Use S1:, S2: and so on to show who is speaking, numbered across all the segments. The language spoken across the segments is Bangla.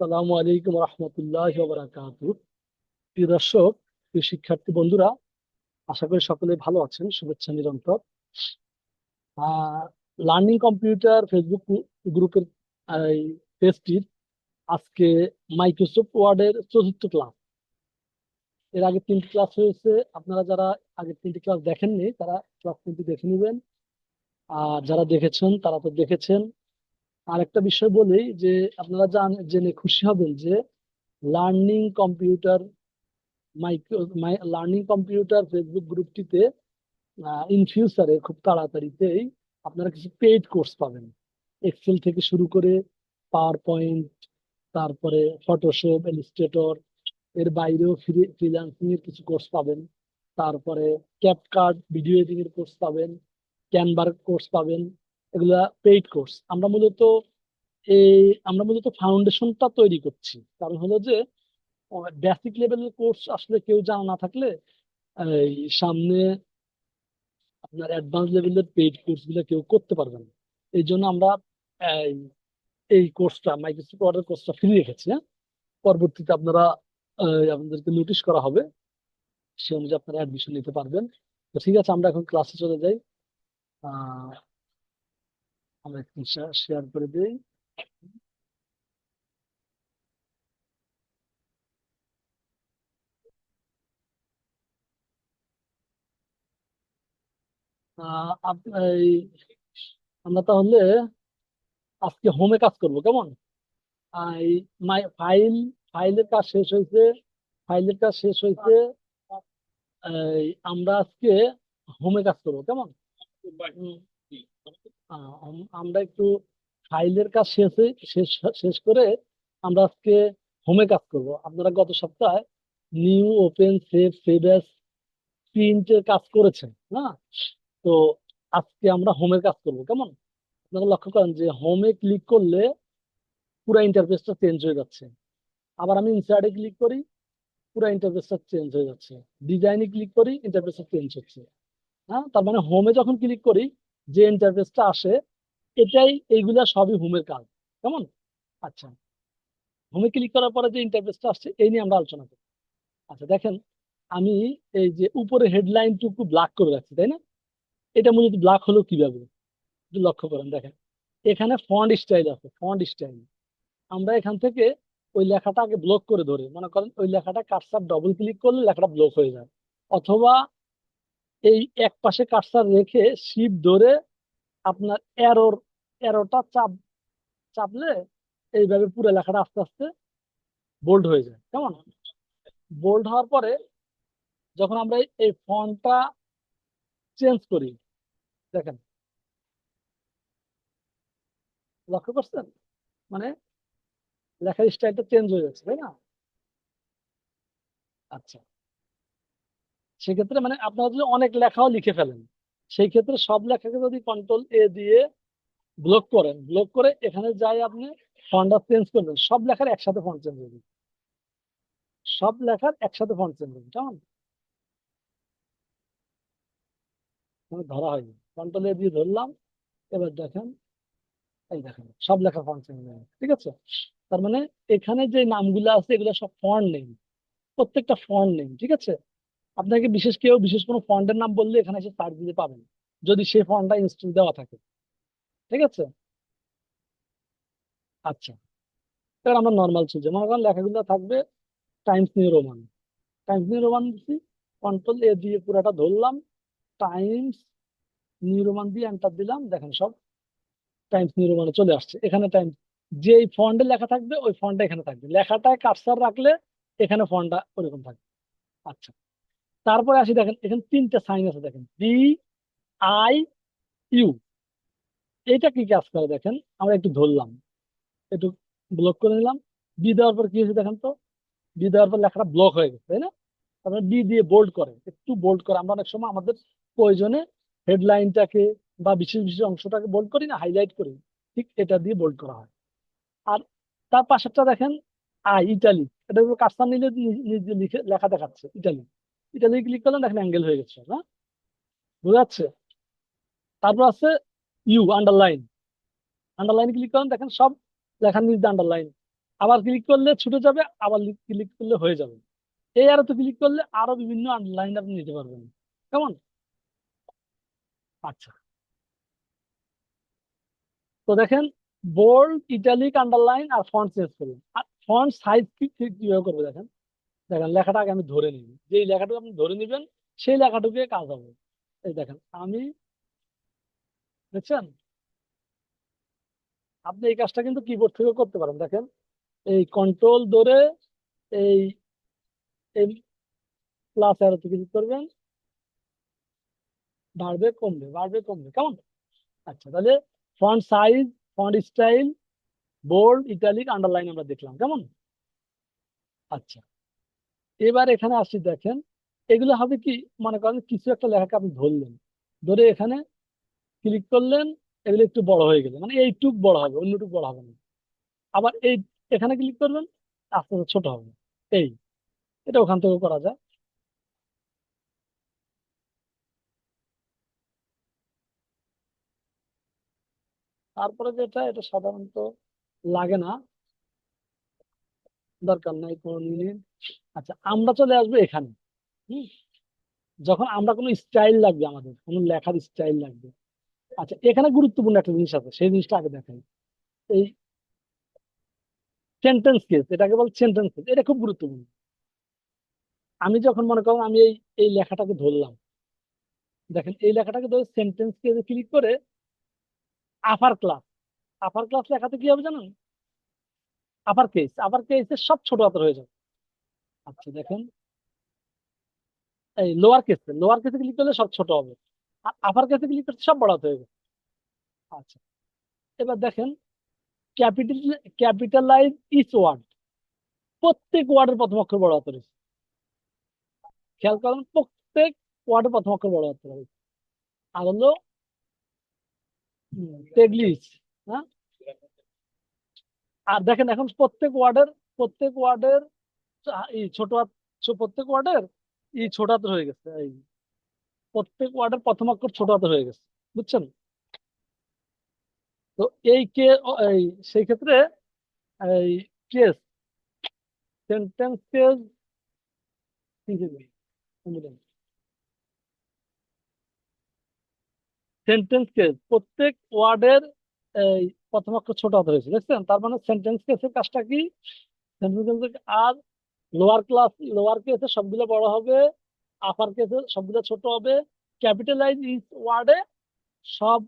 S1: সালামু আলাইকুম রহমতুল্লাহ প্রিয় দর্শক, প্রিয় শিক্ষার্থী বন্ধুরা, আশা করি সকলে ভালো আছেন, শুভেচ্ছা নিরন্তর। লার্নিং কম্পিউটার ফেসবুক গ্রুপের পেজটির আজকে মাইক্রোসফট ওয়ার্ডের চতুর্থ ক্লাস এর আগে তিনটি ক্লাস হয়েছে। আপনারা যারা আগে তিনটি ক্লাস দেখেননি, তারা ক্লাস তিনটি দেখে নেবেন। আর যারা দেখেছেন, তারা তো দেখেছেন। আর একটা বিষয় বলি যে আপনারা জান, জেনে খুশি হবেন যে learning computer micro learning computer Facebook গ্রুপটিতে in ফিউচারে খুব তাড়াতাড়িতেই আপনারা কিছু পেইড কোর্স পাবেন। এক্সেল থেকে শুরু করে পাওয়ার পয়েন্ট তারপরে ফটোশপ, ইলাস্ট্রেটর, এর বাইরেও ফ্রি ফ্রিল্যান্সিং এর কিছু কোর্স পাবেন। তারপরে ক্যাপকার্ড ভিডিও এডিটিং এর কোর্স পাবেন, ক্যানভার কোর্স পাবেন। এগুলা পেইড কোর্স আমরা মূলত এই, আমরা মূলত ফাউন্ডেশনটা তৈরি করছি। কারণ হলো যে বেসিক লেভেলের কোর্স আসলে কেউ জানা না থাকলে, এই সামনে আপনার অ্যাডভান্স লেভেলের পেইড কোর্সগুলো কেউ করতে পারবে না। এই জন্য আমরা, এই কোর্সটা মাইক্রোসফট ওয়ার্ডের কোর্সটা ফ্রি রেখেছি হ্যাঁ? পরবর্তীতে আপনারা আপনাদেরকে নোটিশ করা হবে। সে অনুযায়ী আপনারা অ্যাডমিশন নিতে পারবেন। তো ঠিক আছে, আমরা এখন ক্লাসে চলে যাই। আহ আমরা একটু শেয়ার করে দিই আমরা তাহলে আজকে হোমে কাজ করব কেমন? মাই ফাইল ফাইলের কাজ শেষ হয়েছে ফাইলের কাজ শেষ হয়েছে এই আমরা আজকে হোমে কাজ করব কেমন? আমরা একটু ফাইলের কাজ শেষ শেষ শেষ করে আমরা আজকে হোমে কাজ করব। আপনারা গত সপ্তাহে নিউ ওপেন সেভ সেভ প্রিন্টের কাজ করেছেন হ্যাঁ তো আজকে আমরা হোমের কাজ করব, কেমন? আপনারা লক্ষ্য করেন যে হোমে ক্লিক করলে পুরো ইন্টারফেসটা চেঞ্জ হয়ে যাচ্ছে। আবার আমি ইনসার্টে ক্লিক করি, পুরো ইন্টারফেসটা চেঞ্জ হয়ে যাচ্ছে। ডিজাইনে ক্লিক করি ইন্টারফেসটা চেঞ্জ হচ্ছে। হ্যাঁ? তার মানে হোমে যখন ক্লিক করি যে ইন্টারফেসটা আসে, এটাই এইগুলা সবই হোমের কাজ। কেমন? আচ্ছা। হোমে ক্লিক করার পরে যে ইন্টারফেসটা আসছে, এই নিয়ে আমরা আলোচনা করি আচ্ছা দেখেন, আমি এই যে উপরে হেডলাইনটুকু ব্ল্যাক করে রাখছি, তাই না? এটা মূলত ব্ল্যাক হলো কীভাবে একটু লক্ষ্য করেন, দেখেন। এখানে ফন্ট স্টাইল আছে ফন্ট স্টাইল আমরা এখান থেকে ওই লেখাটা আগে ব্লক করে ধরে। মনে করেন ওই লেখাটা কার্সার ডবল ক্লিক করলে লেখাটা ব্লক হয়ে যায়। অথবা এই এক পাশে কার্সার রেখে শিপ ধরে আপনার এরর এরোটা চাপ, চাপলে এইভাবে পুরো লেখাটা আস্তে আস্তে বোল্ড হয়ে যায়। কেমন? বোল্ড হওয়ার পরে যখন আমরা এই ফন্টটা চেঞ্জ করি, দেখেন। লক্ষ্য করছেন? মানে লেখার স্টাইলটা চেঞ্জ হয়ে যাচ্ছে, তাই না? আচ্ছা। সেক্ষেত্রে মানে আপনারা যদি অনেক লেখাও লিখে ফেলেন, সেই ক্ষেত্রে সব লেখাকে যদি কন্ট্রোল এ দিয়ে ব্লক করেন ব্লক করে এখানে যাই আপনি ফন্টটা চেঞ্জ করবেন, সব লেখার একসাথে ফন্ট চেঞ্জ হবে। সব লেখার একসাথে ফন্ট চেঞ্জ হবে, কেমন? মানে ধরা হয়নি। কন্ট্রোল এ দিয়ে ধরলাম, এবার দেখেন, এই দেখেন, সব লেখার ফন্ট চেঞ্জ হয়ে ঠিক আছে? তার মানে এখানে যে নামগুলো আছে, এগুলো সব ফন্ট নেই প্রত্যেকটা ফন্ট নেই ঠিক আছে? আপনাকে বিশেষ কেউ, বিশেষ কোনো ফন্টের নাম বললে এখানে এসে সার্চ দিতে পাবেন যদি সেই ফন্টটা ইনস্টল দেওয়া থাকে। ঠিক আছে? আচ্ছা। এবার আমরা নর্মাল চলছে। মনে করেন লেখাগুলো থাকবে Times New Roman Times New Roman দিচ্ছি কন্ট্রোল এ দিয়ে পুরাটা ধরলাম। টাইমস নিউ রোমান দিয়ে এন্টার দিলাম। দেখেন সব টাইমস নিউ রোমানে চলে আসছে। এখানে টাইম যে ফন্টে লেখা থাকবে, ওই ফন্টটা এখানে থাকবে। লেখাটায় কার্সার রাখলে এখানে ফন্টটা ওরকম থাকবে। আচ্ছা। তারপরে আসি দেখেন, এখানে তিনটা সাইন আছে দেখেন বি আই ইউ এইটা কি কাজ করে দেখেন? আমরা একটু ধরলাম, একটু ব্লক করে নিলাম। বি দেওয়ার পর কি হয়েছে দেখেন তো? বি দেওয়ার পর লেখাটা ব্লক হয়ে গেছে, তাই না? তারপরে বি দিয়ে বোল্ড করে, একটু বোল্ড করে। আমরা অনেক সময় আমাদের প্রয়োজনে হেডলাইনটাকে বা বিশেষ বিশেষ অংশটাকে বোল্ড করি না হাইলাইট করি। ঠিক এটা দিয়ে বোল্ড করা হয়। আর তার পাশেরটা দেখেন আই ইটালি এটা কাস্টার নিলে লিখে, লেখা দেখাচ্ছে ইটালি ইটালি ক্লিক করলেন দেখেন অ্যাঙ্গেল হয়ে গেছে, না? বোঝা যাচ্ছে? তারপর আছে ইউ আন্ডারলাইন আন্ডারলাইন ক্লিক করেন দেখেন সব লেখার নিচে আন্ডারলাইন আবার ক্লিক করলে ছুটে যাবে, আবার ক্লিক করলে হয়ে যাবে। এই আরও তো ক্লিক করলে আরও বিভিন্ন আন্ডারলাইন আপনি নিতে পারবেন। কেমন? আচ্ছা। তো দেখেন বোল্ড ইটালিক আন্ডারলাইন আর ফন্ট চেঞ্জ করবেন আর ফন্ট সাইজ কি, কীভাবে করবে দেখেন? দেখেন, লেখাটা আগে আমি ধরে নিই যেই লেখাটুকু আপনি ধরে নেবেন, সেই লেখাটুকু কাজ হবে। এই দেখেন, আমি দেখছেন? আপনি এই কাজটা কিন্তু কিবোর্ড থেকে করতে পারেন। দেখেন, এই কন্ট্রোল ধরে এই এই প্লাস অ্যারোতে ক্লিক করবেন। বাড়বে, কমবে বাড়বে, কমবে, কেমন? আচ্ছা তাহলে font size font style bold italic underline আমরা দেখলাম, কেমন? আচ্ছা। এবার এখানে আসি দেখেন, এগুলো হবে কি, মনে করেন কিছু একটা লেখাকে আপনি ধরলেন, ধরে এখানে ক্লিক করলেন, এগুলো একটু বড় হয়ে গেল মানে এইটুক বড় হবে, অন্যটুক বড় হবে না। আবার এই, এখানে ক্লিক করবেন, আস্তে আস্তে ছোট হবে, এই, এটা ওখান থেকে করা যায় তারপরে যেটা, এটা সাধারণত লাগে না, দরকার নাই কোনো আচ্ছা আমরা চলে আসব এখানে। যখন আমরা কোনো স্টাইল লাগবে আমাদের, কোনো লেখার স্টাইল লাগবে। আচ্ছা এখানে গুরুত্বপূর্ণ একটা জিনিস আছে, সেই জিনিসটা আগে দেখাই। এই সেন্টেন্স কেস এটাকে বল সেন্টেন্স কেস এটা খুব গুরুত্বপূর্ণ। আমি যখন মনে করেন আমি এই এই লেখাটাকে ধরলাম, দেখেন এই লেখাটাকে ধরে সেন্টেন্স কেসে ক্লিক করে আপার ক্লাস আপার ক্লাস লেখাতে কি হবে জানেন? আপার কেস আপার কেসে সব ছোট হাতের হয়ে যাবে। আচ্ছা দেখেন। এই লোয়ার কেসে লোয়ার কেসে ক্লিক করলে সব ছোট হবে। আর আপার কেসে ক্লিক করতে সব বড় হাতে হয়ে যাবে আচ্ছা এবার দেখেন ক্যাপিটাল ক্যাপিটালাইজ ইচ ওয়ার্ড প্রত্যেক ওয়ার্ডের প্রথম অক্ষর বড় হাতে রয়েছে খেয়াল করেন, প্রত্যেক ওয়ার্ডের প্রথম অক্ষর বড় হাতে রয়েছে আর হলো টেগলিশ হ্যাঁ? আর দেখেন, এখন প্রত্যেক ওয়ার্ডের প্রত্যেক ওয়ার্ডের এই ছোট প্রত্যেক ওয়ার্ডের এই ছোট হাতের হয়ে গেছে, এই প্রত্যেক ওয়ার্ডের প্রথম অক্ষর ছোট হাতের হয়ে গেছে, বুঝছেন? তো এই কে এই, সেই ক্ষেত্রে এই case, sentence case sentence case, প্রত্যেক ওয়ার্ডের এই প্রথম অক্ষর ছোট হাতে হয়েছে, দেখছেন? তার মানে সেন্টেন্স কেসের কাজটা কি? সেন্টেন্স আর লোয়ার ক্লাস লোয়ার কেসে সবগুলো বড় হবে আপার কেসে সবগুলো ছোট হবে। ক্যাপিটালাইজ ইজ ওয়ার্ডে সব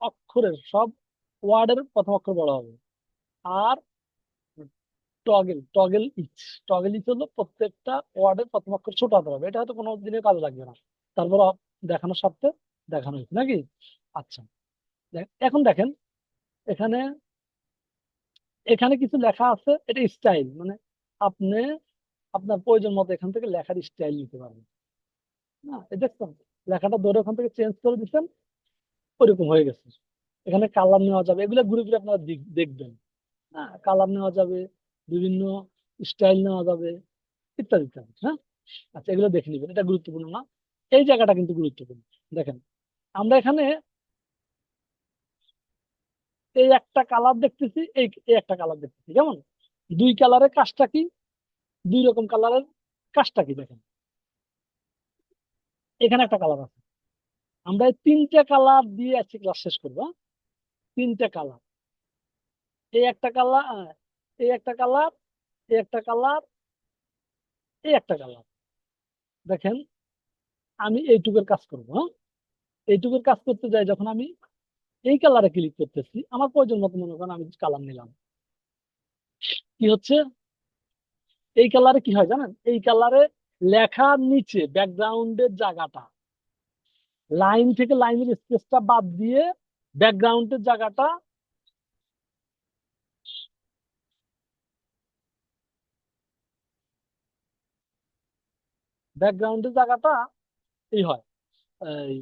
S1: অক্ষরের, সব ওয়ার্ডের প্রথম অক্ষর বড় হবে। আর টগেল টগেল ইচ টগেল ইচ হলো প্রত্যেকটা ওয়ার্ডের প্রথম অক্ষর ছোট হতে হবে। এটা হয়তো কোনো দিনের কাজে লাগবে না। তারপর দেখানোর স্বার্থে দেখানো হয়েছে, নাকি? আচ্ছা। এখন দেখেন, এখানে এখানে কিছু লেখা আছে, এটা স্টাইল মানে আপনি আপনার প্রয়োজন মতো এখান থেকে লেখার স্টাইল নিতে পারবেন। না দেখছেন লেখাটা ধরে ওখান থেকে চেঞ্জ করে দিচ্ছেন, ওইরকম হয়ে গেছে। এখানে কালার নেওয়া যাবে, এগুলো ঘুরে ঘুরে আপনারা দেখবেন। হ্যাঁ কালার নেওয়া যাবে, বিভিন্ন স্টাইল নেওয়া যাবে, ইত্যাদি ইত্যাদি হ্যাঁ? আচ্ছা এগুলো দেখে নেবেন, এটা গুরুত্বপূর্ণ না। এই জায়গাটা কিন্তু গুরুত্বপূর্ণ। দেখেন, আমরা এখানে এই একটা কালার দেখতেছি, এই একটা কালার দেখতেছি, কেমন? দুই কালারের কাজটা কি? দুই রকম কালারের কাজটা কি দেখেন? এখানে একটা কালার আছে। আমরা এই তিনটে কালার দিয়ে আজকে ক্লাস শেষ করব হ্যাঁ? তিনটে কালার এই একটা কালার এই একটা কালার এই একটা কালার এই একটা কালার দেখেন, আমি এইটুকের কাজ করব হ্যাঁ? এইটুকুর কাজ করতে যাই, যখন আমি এই কালারে ক্লিক করতেছি, আমার প্রয়োজন মতো মনে করেন আমি কালার নিলাম। কি হচ্ছে? এই কালারে কি হয় জানেন? এই কালারে লেখার নিচে ব্যাকগ্রাউন্ডের জায়গাটা। লাইন থেকে লাইনের স্পেসটা বাদ দিয়ে ব্যাকগ্রাউন্ডের জায়গাটা ব্যাকগ্রাউন্ডের জায়গাটা এই হয়, এই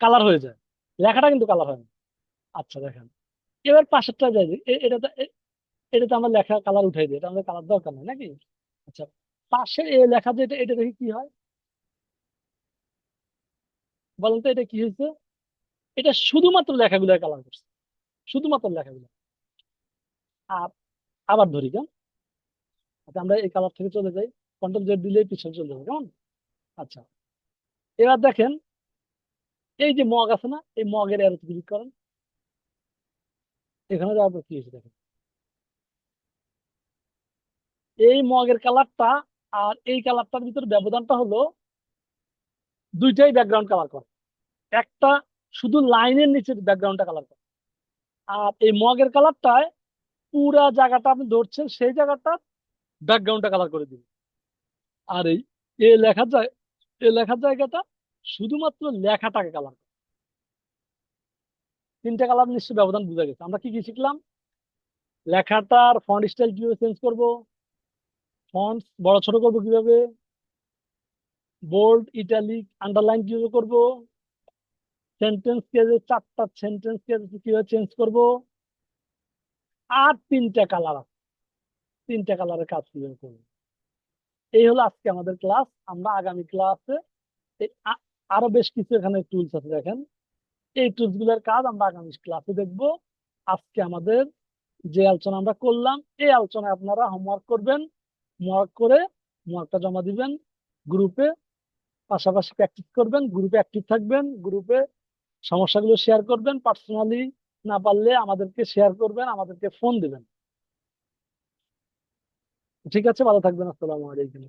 S1: কালার হয়ে যায়। লেখাটা কিন্তু কালার হয় না। আচ্ছা দেখেন। এবার পাশেরটা যাই এ- এটাতে এ- এটাতে আমরা লেখা কালার উঠাই দিই, এটা আমাদের কালার দরকার নেই নাকি? আচ্ছা পাশে এ লেখা যেটা এটা দেখি কি হয়? বলেন তো এটা কি হয়েছে? এটা শুধুমাত্র লেখাগুলো কালার করছে, শুধুমাত্র লেখাগুলো। আর আবার ধরি, কেমন? আচ্ছা আমরা এই কালার থেকে চলে যাই কন্ট্রোল জেড দিলে পিছনে চলে যাবে, কেমন? আচ্ছা এবার দেখেন, এই যে মগ আছে না, এই মগের অ্যারোতে ক্লিক করেন। এখানে যাওয়ার পর কি হয়েছে দেখেন? এই মগের কালারটা আর এই কালারটার ভিতরে ব্যবধানটা হলো দুইটাই ব্যাকগ্রাউন্ড কালার করে। একটা শুধু লাইনের নিচে ব্যাকগ্রাউন্ডটা কালার করে। আর এই মগের কালারটায় পুরা জায়গাটা আপনি ধরছেন, সেই জায়গাটা ব্যাকগ্রাউন্ডটা কালার করে দিবে। আর এই, এ লেখার যায় এ লেখার জায়গাটা শুধুমাত্র লেখাটাকে কালার করে। তিনটা কালার নিশ্চয়ই ব্যবধান বোঝা গেছে। আমরা কি কি শিখলাম? লেখাটার ফন্ট স্টাইল কীভাবে চেঞ্জ করব? ফন্ট বড় ছোট করব কীভাবে? বোল্ড ইটালিক আন্ডারলাইন কীভাবে করব? সেন্টেন্স কে চারটা সেন্টেন্স কে কীভাবে চেঞ্জ করব? আর তিনটা কালার আছে। তিনটা কালারের কাজ কীভাবে করব? এই হলো আজকে আমাদের ক্লাস আমরা আগামী ক্লাসে আরও বেশ কিছু এখানে টুলস আছে দেখেন। এই টুলসগুলোর কাজ আমরা আগামী ক্লাসে দেখব। আজকে আমাদের যে আলোচনা আমরা করলাম, এই আলোচনায় আপনারা হোমওয়ার্ক করবেন। হোমওয়ার্ক করে মার্কটা জমা দিবেন গ্রুপে পাশাপাশি প্র্যাকটিস করবেন গ্রুপে অ্যাক্টিভ থাকবেন গ্রুপে সমস্যাগুলো শেয়ার করবেন পার্সোনালি না পারলে আমাদেরকে শেয়ার করবেন, আমাদেরকে ফোন দিবেন। ঠিক আছে, ভালো থাকবেন, আসসালামু আলাইকুম।